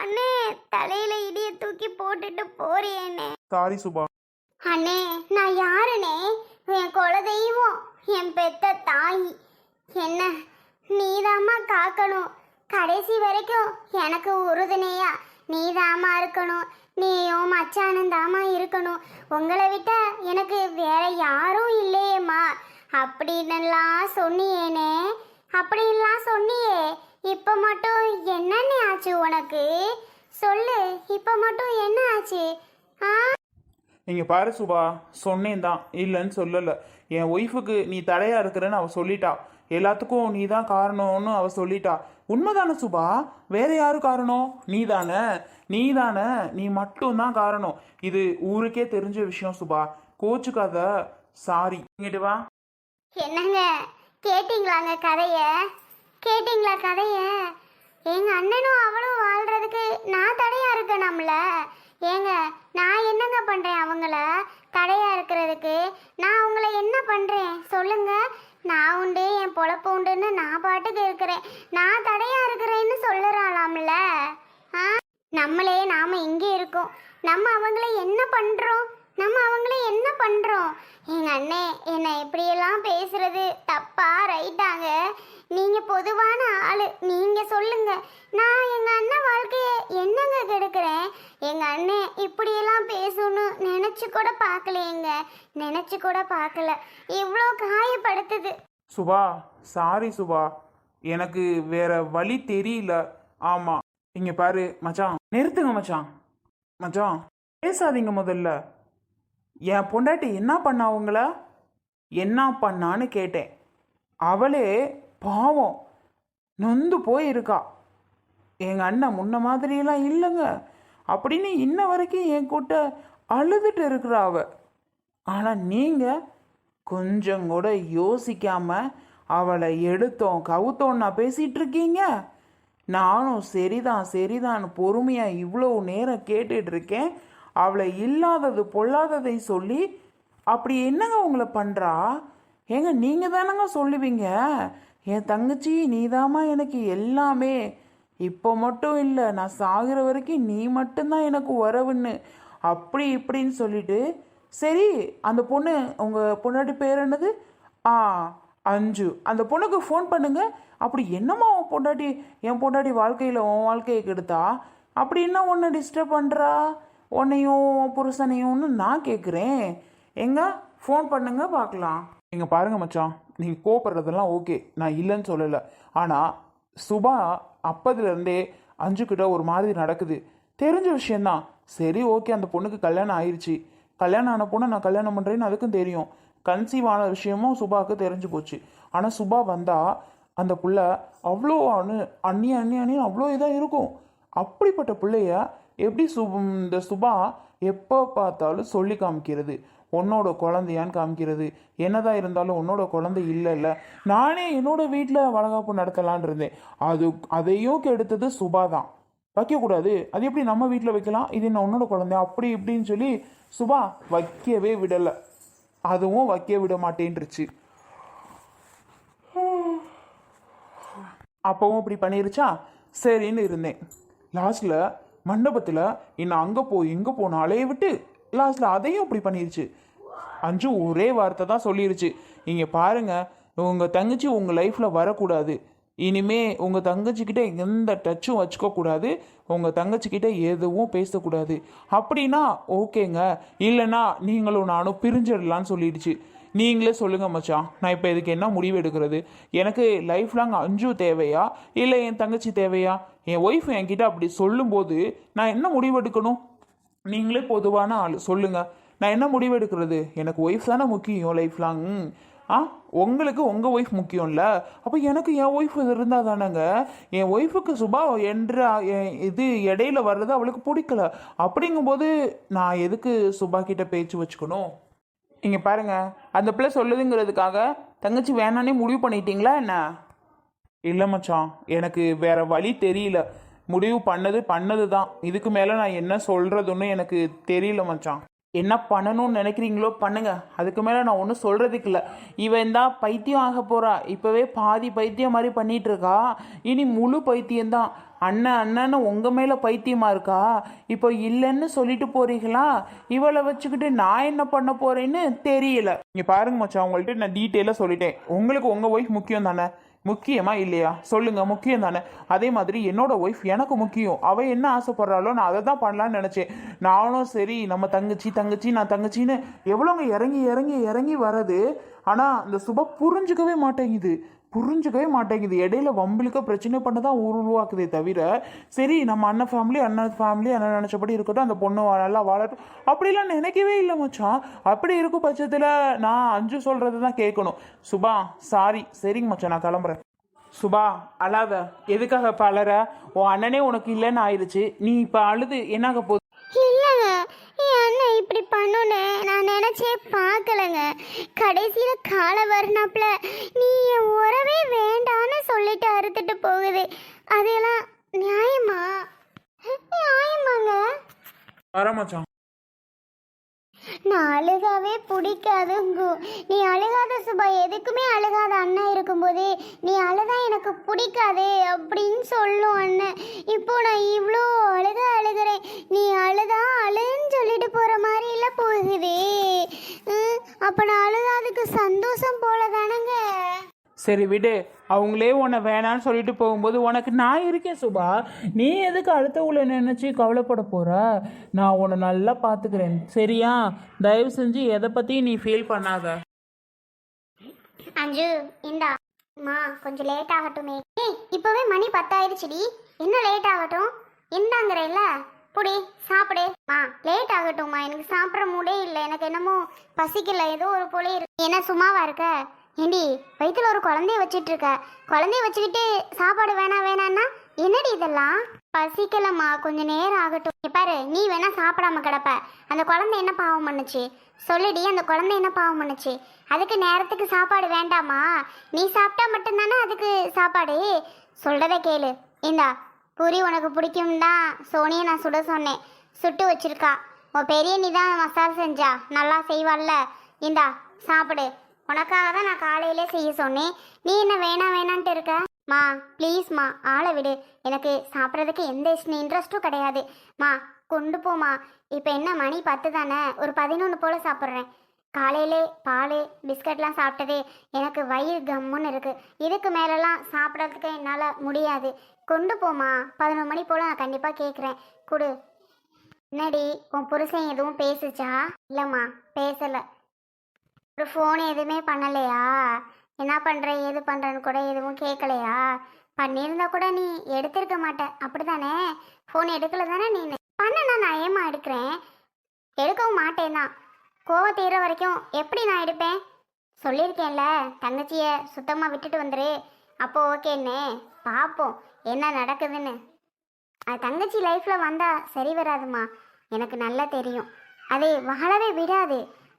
அண்ணே தலையில இடிய தூக்கி போட்டுட்டு போறியேண்ணே சாரி சுபா. அண்ணே நான் யாருனே? என் குலதெய்வம் என் பெத்த தாய். என்ன நீதாம்மா காக்கணும். கடைசி வரைக்கும் எனக்கு உறுதுணையா. நீதாம்மா இருக்கணும். நீயும் மச்சானும் இருக்கணும். உங்களை விட்ட எனக்கு வேற யாரும் இல்லையேம்மா. அப்படின்னுலாம் சொன்னியேனே. அப்படின்லாம் சொன்னியே. இப்போ மட்டும் என்னண்ணே ஆச்சு உனக்கு? சொல்லு இப்போ மட்டும் என்ன ஆச்சு? ஆ? இங்கே பாரு சுபா சொன்னேன் தான். இல்லைன்னு சொல்லலை. என் ஒய்ஃபுக்கு நீ தடையா இருக்கிறன்னு அவ சொல்லிட்டா. எல்லாத்துக்கும் நீ தான் காரணம்னு அவ சொல்லிட்டா. உண்மைதானே சுபா? வேற யாரு காரணம்? நீ தானே நீ தானே நீ மட்டும்தான் காரணம். இது ஊருக்கே தெரிஞ்ச விஷயம் சுபா. கோச்சுக்காத. சாரி இங்கிட்டு வா. என்னங்க? கேட்டிங்களாங்க கதைய? கேட்டிங்களா கதைய? எங்க அண்ணனும் அவளும் வாழ்றதுக்கு நான் தடையா இருக்கணும்ல ஏங்க நான் என்னங்க பண்றேன் அவங்கள? தடையா இருக்கிறதுக்கு நான் அவங்கள என்ன பண்றேன்? சொல்லுங்க. நான் உண்டு என் பொழப்பு உண்டுன்னு நான் பாட்டுக்கு இருக்கிறேன் நான் தடையா இருக்கிறேன்னு சொல்லுறாளாம்ல? ஆ? நம்மளே நாம இங்கே இருக்கோம். நம்ம அவங்கள என்ன பண்றோம்? நம்ம அவங்கள என்ன பண்ணுறோம் எங்கள் அண்ணே என்னை இப்படியெல்லாம் பேசுறது தப்பா? ரைட்டாங்க. நீங்கள் பொதுவான ஆள். நீங்கள் சொல்லுங்க. நான் எங்கள் அண்ணன் வாழ்க்கையை என்னங்க கெடுக்கிறேன்? எங்கள் அண்ணன் இப்படியெல்லாம் பேசணும்னு நினச்சி கூட பார்க்கலையேங்க. நினச்சி கூட பார்க்கல. இவ்வளோ காயப்படுத்துது. சுபா சாரி சுபா. எனக்கு வேற வழி தெரியல. ஆமா. இங்க பாரு மச்சான். நிறுத்துங்க மச்சான். மச்சான் பேசாதீங்க முதல்ல. என் பொண்டாட்டி என்ன பண்ணா அவங்கள என்ன பண்ணான்னு கேட்டேன். அவளே பாவம் நொந்து போயிருக்கா. எங்கள் அண்ணன் முன்ன மாதிரியெல்லாம் இல்லைங்க. அப்படின்னு இன்ன வரைக்கும் என் கூட்ட அழுதுட்டு இருக்கிறா அவ. ஆனால் நீங்கள் கொஞ்சம் கூட யோசிக்காம அவளை எடுத்தோம் கவுத்தோன்னா பேசிகிட்டு இருக்கீங்க. நானும் சரிதான் சரிதான் பொறுமையாக இவ்வளோ நேரம் கேட்டுட்ருக்கேன் அவளை இல்லாதது பொல்லாததை சொல்லி அப்படி என்னங்க உங்களை பண்ணுறா ஏங்க நீங்கள் தானங்க சொல்லுவீங்க? என் தங்கச்சி நீதாம்மா எனக்கு எல்லாமே. இப்போ மட்டும் இல்லை நான் சாகிற வரைக்கும் நீ மட்டும்தான் எனக்கு உறவுன்னு. அப்படி இப்படின்னு சொல்லிட்டு சரி அந்த பொண்ணு உங்கள் பொண்ணாட்டி பேர் என்னது? ஆ அஞ்சு. அந்த பொண்ணுக்கு ஃபோன் பண்ணுங்க. அப்படி என்னம்மா உன் பொண்டாட்டி என் பொண்டாட்டி வாழ்க்கையில் உன் வாழ்க்கையை கெடுத்தா? அப்படி என்ன ஒன்று டிஸ்டர்ப் பண்ணுறா உன்னையும் புருஷனையும்னு நான் கேட்குறேன் எங்க? ஃபோன் பண்ணுங்க பார்க்கலாம். நீங்கள் பாருங்க மச்சான் நீங்கள் கோப்படுறதெல்லாம் ஓகே. நான் இல்லைன்னு சொல்லலை. ஆனால் சுபா அப்பதுலேருந்தே அஞ்சு கிட்ட ஒரு மாதிரி நடக்குது. தெரிஞ்ச விஷயந்தான். சரி ஓகே அந்த பொண்ணுக்கு கல்யாணம் ஆயிடுச்சு கல்யாணம் ஆன பொண்ணை நான் கல்யாணம் பண்ணுறேன்னு அதுக்கும் தெரியும். கன்சீவ் ஆன விஷயமும் சுபாவுக்கு தெரிஞ்சு போச்சு. ஆனால் சுபா வந்தால் அந்த புள்ள அவ்வளோ அணு அண்ணி அண்ணி அண்ணி அவ்வளோ இதாக இருக்கும். அப்படிப்பட்ட பிள்ளைய எப்படி சு இந்த சுபா எப்போ பார்த்தாலும் சொல்லி காமிக்கிறது? உன்னோட குழந்தையான்னு காமிக்கிறது. என்னதான் இருந்தாலும் உன்னோட குழந்தை இல்லைல்ல. நானே என்னோட வீட்டில் வளகாப்பு நடத்தலான் இருந்தேன். அது அதையும் கெடுத்தது சுபா தான். வைக்கக்கூடாது. அது எப்படி நம்ம வீட்டில் வைக்கலாம்? இது என்ன உன்னோட குழந்தை? அப்படி இப்படின்னு சொல்லி சுபா வைக்கவே விடலை. அதுவும் வைக்க விட மாட்டேன்ருச்சு அப்பவும் இப்படி பண்ணிருச்சா? சரின்னு இருந்தேன். லாஸ்ட்டில் மண்டபத்தில் என்ன அங்கே போ இங்கே போன அலைய விட்டு லாஸ்ட்டில் அதையும் அப்படி பண்ணிருச்சு. அஞ்சு ஒரே வார்த்தை தான் சொல்லிருச்சு. நீங்கள் பாருங்கள் உங்கள் தங்கச்சி உங்கள் லைஃப்பில் வரக்கூடாது. இனிமே உங்கள் தங்கச்சிக்கிட்ட எந்த டச்சும் வச்சுக்கக்கூடாது உங்கள் தங்கச்சிக்கிட்ட எதுவும் பேசக்கூடாது அப்படின்னா ஓகேங்க இல்லைன்னா நீங்களும் நானும் பிரிஞ்சிடலான்னு சொல்லிடுச்சு. நீங்களே சொல்லுங்க மச்சான். நான் இப்போ இதுக்கு என்ன முடிவு எடுக்கிறது? எனக்கு லைஃப் லாங் அஞ்சு தேவையா? இல்லை என் தங்கச்சி தேவையா? என் ஒய்ஃப் என்கிட்ட அப்படி சொல்லும்போது நான் என்ன முடிவு எடுக்கணும்? நீங்களே பொதுவான ஆள். சொல்லுங்க. நான் என்ன முடிவு எடுக்கிறது? எனக்கு ஒய்ஃப் தானே முக்கியம் லைஃப் லாங் ஆ? உங்களுக்கு உங்கள் ஒய்ஃப் முக்கியம்ல. அப்போ எனக்கு என் ஒய்ஃப் இருந்தால் தானேங்க. என் ஒய்ஃபுக்கு சுபா என்ற என் இது இடையில வர்றது அவளுக்கு பிடிக்கல. அப்படிங்கும்போது நான் எதுக்கு சுபா கிட்ட பேச்சு வச்சுக்கணும்? இங்கே பாருங்கள் அந்த பிள்ளை சொல்லுதுங்கிறதுக்காக தங்கச்சி வேணானே முடிவு பண்ணிட்டீங்களா என்ன? இல்லை மச்சான் எனக்கு வேற வழி தெரியல. முடிவு பண்ணது பண்ணது தான் இதுக்கு மேலே நான் என்ன சொல்கிறதுன்னு எனக்கு தெரியல மச்சான். என்ன பண்ணணும்னு நினைக்கிறீங்களோ பண்ணுங்க. அதுக்கு மேலே நான் ஒன்றும் சொல்கிறதுக்கு இல்லை. இவன் தான் பைத்தியம் ஆக போகிறா இப்போவே பாதி பைத்தியம் மாதிரி பண்ணிட்டு இருக்கா. இனி முழு பைத்தியம்தான். அண்ணன் அண்ணன்னு உங்கள் மேலே பைத்தியமாக இருக்கா? இப்போ இல்லைன்னு சொல்லிட்டு போறீங்களா? இவளை வச்சுக்கிட்டு நான் என்ன பண்ண போறேன்னு தெரியல. நீங்கள் பாருங்க மச்சான் அவங்கள்ட்ட நான் டீட்டெயிலாக சொல்லிட்டேன். உங்களுக்கு உங்கள் ஒய்ஃப் முக்கியம் தானே? முக்கியமா இல்லையா? சொல்லுங்க முக்கியம் தானே? அதே மாதிரி என்னோட ஒய்ஃப் எனக்கு முக்கியம். அவ என்ன ஆசைப்படுறாளோ நான் அதை தான் பண்ணலான்னு நினச்சேன். நானும் சரி நம்ம தங்கச்சி தங்கச்சி நான் தங்கச்சின்னு எவ்வளோங்க இறங்கி இறங்கி இறங்கி வர்றது? ஆனால் இந்த சுப புரிஞ்சுக்கவே மாட்டேங்குது. புரிஞ்சுக்கவே மாட்டேங்குது. இடையில வம்பளுக்கு பிரச்சனை பண்ண தான் உருவாக்குதே தவிர சரி நம்ம அண்ணன் ஃபேமிலி அண்ணன் ஃபேமிலி அண்ணன் நினச்சபடி இருக்கட்டும் அந்த பொண்ணு நல்லா வாழட்டும். அப்படிலாம் நினைக்கவே இல்லை மச்சான். அப்படி இருக்கும் பட்சத்தில் நான் அஞ்சு சொல்கிறது தான் கேட்கணும். சுபா சாரி சரிங்க மச்சான் நான் கிளம்புறேன். சுபா அழாத. எதுக்காக இப்போ அழற உன் அண்ணனே உனக்கு இல்லைன்னு ஆயிடுச்சு. நீ இப்போ அழுது என்னாக போகுது இல்லைங்க என் அண்ணன் இப்படி பண்ணுன்னு நான் நினைச்சே பார்க்கலங்க. கடைசியில் காலை வரணாப்ல நீ என் உறவே வேண்டான்னு சொல்லிட்டு அறுத்துட்டு போகுது. அதெல்லாம் நியாயமா? நியாயமாங்க. வர மச்சான். நான் அழுகாவே பிடிக்காதுங்க. நீ அழுகாத சுபா எதுக்குமே அழுகாத அண்ணன் இருக்கும்போதே நீ அழுதா எனக்கு பிடிக்காதே அப்படின்னு சொல்லும் அண்ணன் இப்போ நான் இவ்வளோ அழுக அழுகிறேன். நீ அழுதா அழுன்னு சொல்லிட்டு போகிற மாதிரிலாம் போகுதே. அப்போ நான் அழுதாதுக்கு சந்தோஷம் போல தானங்க சரி விடு அவங்களே உன்னை வேணான்னு சொல்லிட்டு போகும்போது உனக்கு நான் இருக்கேன் சுபா. நீ எதுக்கு அடுத்தவங்களை நினச்சி கவலைப்பட போகிற நான் உன்னை நல்லா பார்த்துக்கிறேன் சரியா? தயவு செஞ்சு எதை பற்றியும் நீ ஃபீல் பண்ணாத. அஞ்சு இந்தா. அம்மா கொஞ்சம் லேட் ஆகட்டுமே. ஏய் இப்போவே மணி பத்தாயிருச்சுடி இன்னும் லேட் ஆகட்டும்? இந்தாங்கிறேல்ல புடி சாப்பிடு. மா லேட் ஆகட்டும்மா. எனக்கு சாப்பிட்ற மூடே இல்லை. எனக்கு என்னமோ பசிக்கல. ஏதோ ஒரு போல இருக்கு. என்ன சும்மாவா இருக்க? ஏண்டி வயிற்றுல ஒரு குழந்தைய வச்சுட்டு இருக்க குழந்தைய வச்சுக்கிட்டு சாப்பாடு வேணாம் வேணான்னா என்னடி இதெல்லாம்? பசிக்கலம்மா கொஞ்சம் நேரம் ஆகட்டும். பாரு நீ வேணா சாப்பிடாம கிடப்ப. அந்த குழந்தை என்ன பாவம் பண்ணுச்சு? சொல்லுடி அந்த குழந்தை என்ன பாவம் பண்ணுச்சு? அதுக்கு நேரத்துக்கு சாப்பாடு வேண்டாமா? நீ சாப்பிட்டா மட்டும்தானே அதுக்கு சாப்பாடு? சொல்றதை கேளு. இந்தா பூரி உனக்கு பிடிக்கும் தான் சோனியை நான் சுட சொன்னேன். சுட்டு வச்சிருக்கா. உன் பெரிய நீ தான் மசாலா செஞ்சா. நல்லா செய்வாள்ல. இந்தா சாப்பிடு. உனக்காக தான் நான் காலையிலே செய்ய சொன்னேன். நீ என்ன வேணாம் வேணான்ட்டு இருக்க? மா ப்ளீஸ்மா ஆளை விடு. எனக்கு சாப்பிட்றதுக்கு எந்த இன்ட்ரெஸ்ட்டும் கிடையாது. மா கொண்டு போமா இப்போ என்ன மணி பத்து தானே? ஒரு பதினொன்று போல் சாப்பிட்றேன். காலையிலே பால் பிஸ்கட்லாம் சாப்பிட்டதே எனக்கு வயிறு கம்முன்னு இருக்குது இதுக்கு மேலெல்லாம் சாப்பிட்றதுக்கு என்னால் முடியாது. கொண்டு போமா பதினொரு மணி போல் நான் கண்டிப்பாக கேட்குறேன் கொடு. என்னடி உன் புருஷன் எதுவும் பேசுச்சா? இல்லைம்மா பேசலை. ஒரு ஃபோன் எதுவுமே பண்ணலையா? என்ன பண்ணுற ஏது பண்ணுறன்னு கூட எதுவும் கேட்கலையா? பண்ணியிருந்தா கூட நீ எடுத்திருக்க மாட்ட. அப்படிதானே ஃபோன் எடுக்கல தானே நீ? பண்ணனா நான் ஏமா எடுக்கிறேன்? எடுக்கவும் மாட்டேன் தான் கோவம் தீர வரைக்கும் எப்படி நான் எடுப்பேன்? சொல்லியிருக்கேன்ல தங்கச்சியை சுத்தமாக விட்டுட்டு வந்துரு. அப்போ ஓகேன்னு பார்ப்போம் என்ன நடக்குதுன்னு. அது தங்கச்சி லைஃப்பில் வந்தால் சரி வராதுமா எனக்கு நல்லா தெரியும். அதை வாழவே விடாது.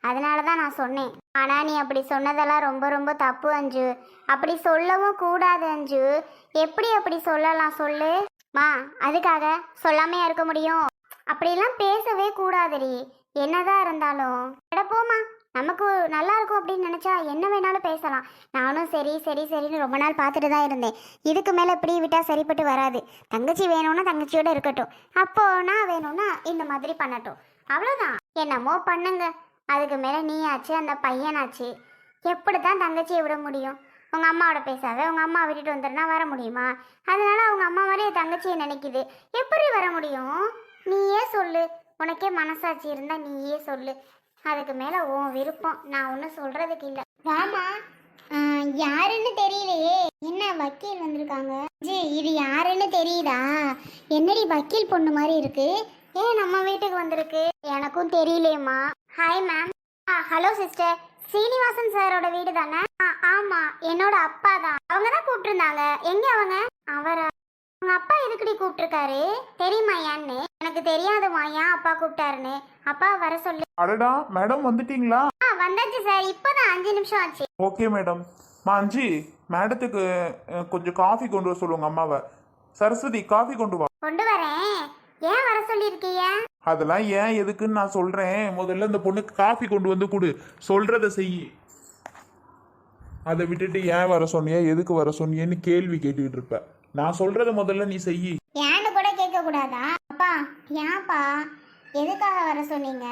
அதனால தான் நான் சொன்னேன். ஆனால் நீ அப்படி சொன்னதெல்லாம் ரொம்ப ரொம்ப தப்பு அஞ்சு. அப்படி சொல்லவும் கூடாது அஞ்சு. எப்படி அப்படி சொல்லலாம் சொல்லு? மா அதுக்காக சொல்லாமையா இருக்க முடியும். அப்படிலாம் பேசவே கூடாதுடி. என்னதான் இருந்தாலும். எட போமா நமக்கு நல்லா இருக்கும் அப்படின்னு நினச்சா என்ன வேணாலும் பேசலாம். நானும் சரி சரி சரின்னு ரொம்ப நாள் பார்த்துட்டு தான் இருந்தேன். இதுக்கு மேலே இப்படி விட்டால் சரிப்பட்டு வராது. தங்கச்சி வேணும்னா தங்கச்சியோட இருக்கட்டும். அப்போ நான் வேணும்னா இந்த மாதிரி பண்ணட்டும். அவ்வளோதான் என்னமோ பண்ணுங்க. அதுக்கு மேலே நீயாச்சு அந்த பையனாச்சு. எப்படி தான் தங்கச்சியை விட முடியும்? உங்கள் அம்மாவோட பேசாத உங்கள் அம்மா விட்டுட்டு வந்துருனா வர முடியுமா? அதனால அவங்க அம்மா மாதிரியே தங்கச்சியை நினைக்குது. எப்படி வர முடியும்? நீயே சொல்லு. உனக்கே மனசாட்சி இருந்தால் நீயே சொல்லு. அதுக்கு மேலே உன் விருப்பம். நான் ஒன்றும் சொல்கிறதுக்கு இல்லை. ராமா யாருன்னு தெரியலையே. என்ன வக்கீல் வந்திருக்காங்க? ஜி இது யாருன்னு தெரியுதா? என்னடி வக்கீல் பொண்ணு மாதிரி இருக்குது ஏன் நம்ம வீட்டுக்கு வந்திருக்கு? எனக்கும் தெரியலையேம்மா. Hi ma'am hello sister Srinivasan சாரோட வீடு தானே? ஆ, ஆமா. என்னோட அப்பா தான். அவங்க தான் கூப்பிட்டுருந்தாங்க. எங்க அவங்க? அவரா? உங்க அப்பா எதுக்குடி கூப்பிட்டுருக்காரு? தெரியுமா ஏன்னு? எனக்கு தெரியாதுமா ஏன் அப்பா கூப்பிட்டாருன்னு? அப்பா வர சொல்லு. அடடா மேடம் வந்துட்டீங்களா? ஆ வந்தாச்சு சார் இப்போதான் அஞ்சு நிமிஷம் ஆச்சு. ஓகே மேடம் மாஞ்சி மேடத்துக்கு அஹ், கொஞ்சம் காஃபி கொண்டு வர சொல்லுங்க அம்மாவை. சரஸ்வதி காஃபி கொண்டு வா. கொண்டு வரேன். ஏன் வர சொல்லியிருக்கீங்க? அதெல்லாம் ஏன் எதுக்குன்னு நான் சொல்றேன். முதல்ல இந்த பொண்ணுக்கு காஃபி கொண்டு வந்து கொடு. சொல்றத செய். அதை விட்டுட்டு ஏன் வர சொன்னியா எதுக்கு வர சொன்னியன்னு கேள்வி கேட்டுக்கிட்டு இருப்ப. நான் சொல்றத முதல்ல நீ செய். ஏன்னு கூட கேட்க கூடாதா அப்பா ஏன்ப்பா எதுக்காக வர சொன்னீங்க?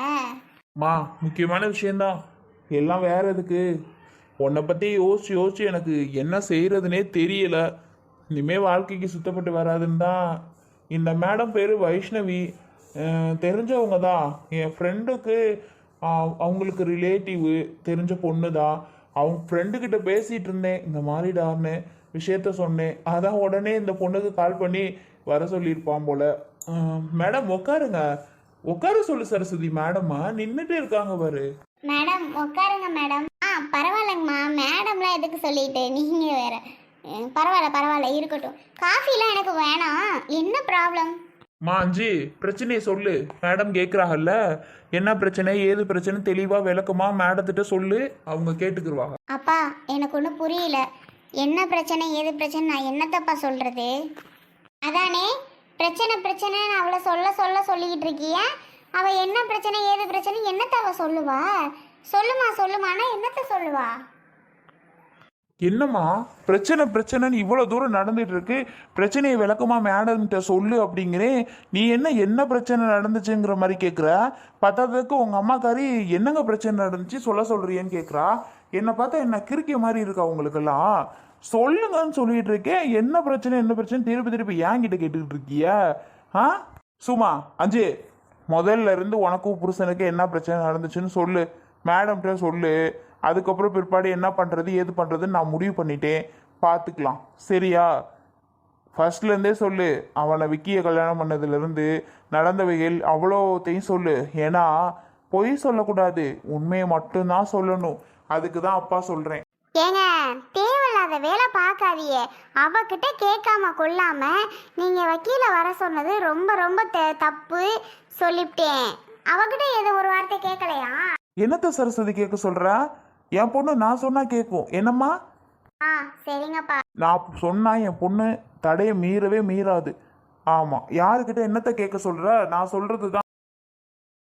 மா முக்கியமான விஷயம்தான். எல்லாம் வேற எதுக்கு? உன்னை பற்றி யோசிச்சு யோசிச்சு எனக்கு என்ன செய்யறதுனே தெரியல. இனிமே வாழ்க்கைக்கு சுத்தப்பட்டு வராதுன்னு தான் இந்த மேடம் பேர் வைஷ்ணவி தெரிஞ்சவங்க தான் என் ஃப்ரெண்டுக்கு அவங்களுக்கு ரிலேட்டிவ் தெரிஞ்ச பொண்ணு தான் அவங்க ஃப்ரெண்டுக்கிட்ட பேசிகிட்டு இருந்தேன். இந்த மாதிரிடான்னு விஷயத்த சொன்னேன். அதான் உடனே இந்த பொண்ணுக்கு கால் பண்ணி வர சொல்லியிருப்பான் போல். மேடம் உட்காருங்க உட்கார சொல்லு சரஸ்வதி. மேடம்மா நின்றுட்டு இருக்காங்க பாரு. மேடம் உட்காருங்க மேடம் ஆ பரவாயில்லைங்கம்மா. மேடம்லாம் எதுக்கு சொல்லிட்டு? நீங்கள் வேற. பரவாயில்ல பரவாயில்ல இருக்கட்டும். காஃபிலாம் எனக்கு வேணாம். என்ன ப்ராப்ளம் மா அஞ்சு பிரச்சனையை சொல்லு. மேடம் கேட்குறாங்கல்ல என்ன பிரச்சனை ஏது பிரச்சனை தெளிவாக விளக்கமா மேடத்திட்ட சொல்லு. அவங்க கேட்டுக்குருவாங்க. அப்பா எனக்கு ஒன்றும் புரியல. என்ன பிரச்சனை ஏது பிரச்சனை நான் என்னத்தப்பா சொல்றது? அதானே பிரச்சனை பிரச்சனைன்னு அவளை சொல்ல சொல்ல சொல்லிக்கிட்டு இருக்கிய. அவ என்ன பிரச்சனை ஏது பிரச்சனை என்னத்த அவ சொல்லுவா? சொல்லுமா சொல்லுமானா என்னத்த சொல்லுவா? என்னம்மா? பிரச்சனை பிரச்சனைன்னு இவ்வளோ தூரம் நடந்துட்டு இருக்கு பிரச்சனையை விளக்கமா மேடம்கிட்ட சொல்லு அப்படிங்கிறேன். நீ என்ன என்ன பிரச்சனை நடந்துச்சுங்கிற மாதிரி கேட்குற பத்தாததுக்கு உங்கள் அம்மாக்காரி என்னங்க பிரச்சனை நடந்துச்சு? சொல்ல சொல்றியேன்னு கேட்குறா என்னை பார்த்தா என்ன கிறுக்கிய மாதிரி இருக்கா உங்களுக்கெல்லாம்? சொல்லுங்கன்னு சொல்லிட்டு இருக்கேன். என்ன பிரச்சனை என்ன பிரச்சனை திருப்பி திருப்பி ஏன்கிட்ட கேட்டுக்கிட்டு இருக்கிய? ஆ? சும்மா அஞ்சு முதல்ல இருந்து உனக்கும் புருஷனுக்கு என்ன பிரச்சனை நடந்துச்சுன்னு சொல்லு. மேடம்கிட்ட சொல்லு. அதுக்கப்புறம் பிற்பாடு என்ன பண்ணுறது ஏது பண்ணுறதுன்னு நான் முடிவு பண்ணிட்டேன். பார்த்துக்கலாம். சரியா? ஃபர்ஸ்ட்லேருந்தே சொல்லு. அவனை விக்கிய கல்யாணம் பண்ணதுலேருந்து நடந்தவைகள் அவ்வளோத்தையும் சொல்லு. ஏன்னா பொய் சொல்லக்கூடாது. உண்மையை மட்டும்தான் சொல்லணும். அதுக்கு தான் அப்பா சொல்கிறேன் ஏங்க தேவையில்லாத வேலை பார்க்காதீங்க. அவகிட்ட கேட்காம கொள்ளாம நீங்க வக்கீல வர சொன்னது ரொம்ப ரொம்ப தப்பு சொல்லிவிட்டேன். அவகிட்ட ஏதோ ஒரு வார்த்தை கேட்கலையா? என்னத்த சரஸ்வதி கேட்க சொல்ற? என் பொண்ணு நான் சொன்னா கேட்கும் என்னம்மா? ஆ சரிங்கப்பா. நான் சொன்னா என் பொண்ணு தடையை மீறவே மீறாது. ஆமாம் யாருக்கிட்ட என்னத்த கேட்க சொல்ற? நான் சொல்றது தான்